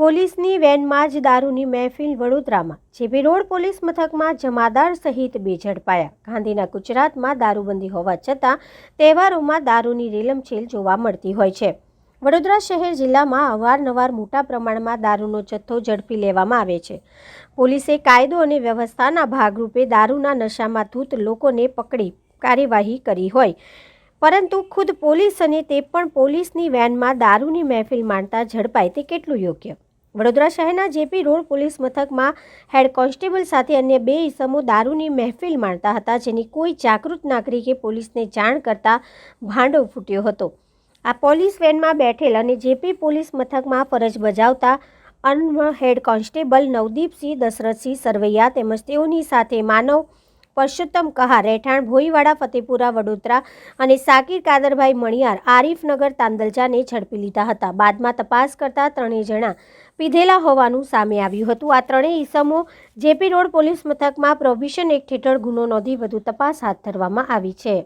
પોલીસની વેનમાં જ દારૂની મહેફિલ વડોદરામાં. જેબી રોડ પોલીસ મથકમાં જમાદાર સહિત બે ઝડપાયા. ગાંધીના ગુજરાતમાં દારૂબંધી હોવા છતાં તહેવારોમાં દારૂની રેલમછેલ જોવા મળતી હોય છે. વડોદરા શહેર જિલ્લામાં અવારનવાર મોટા પ્રમાણમાં દારૂનો જથ્થો ઝડપી લેવામાં આવે છે. પોલીસે કાયદો અને વ્યવસ્થાના ભાગરૂપે દારૂના નશામાં ધૂત લોકોને પકડી કાર્યવાહી કરી હોય. પરંતુ ખુદ પોલીસ અને તે પણ પોલીસની વેનમાં દારૂની મહેફિલ માણતા ઝડપાય તે કેટલું યોગ્ય? વડોદરા શહેરના જેપી રોડ પોલીસ મથકમાં હેડ કોન્સ્ટેબલ સાથે અન્ય બે ઇસમો દારૂની મહેફિલ માણતા હતા, જેની કોઈ જાગૃત નાગરિકે પોલીસને જાણ કરતા ભાંડો ફૂટ્યો હતો. આ પોલીસ વેનમાં બેઠેલ અને જેપી પોલીસ મથકમાં ફરજ બજાવતા અન્વ હેડ કોન્સ્ટેબલ નવદીપસિંહ દશરથસિંહ સરવૈયા તેમજ તેઓની સાથે માનવ પરસોત્તમ કહાર, રહેઠાણ ભોઈવાડા, ફતેપુરા, વડોદરા અને સાકિર કાદરભાઈ મણિયાર આરીફનગર તાંદલજાને ઝડપી લીધા હતા. બાદમાં તપાસ કરતા ત્રણેય જણા પીધેલા હોવાનું સામે આવ્યું હતું. આ ત્રણેય ઈસમો જેપી રોડ પોલીસ મથકમાં પ્રોવિશન એક્ટ હેઠળ ગુનો નોંધી વધુ તપાસ હાથ ધરવામાં આવી છે.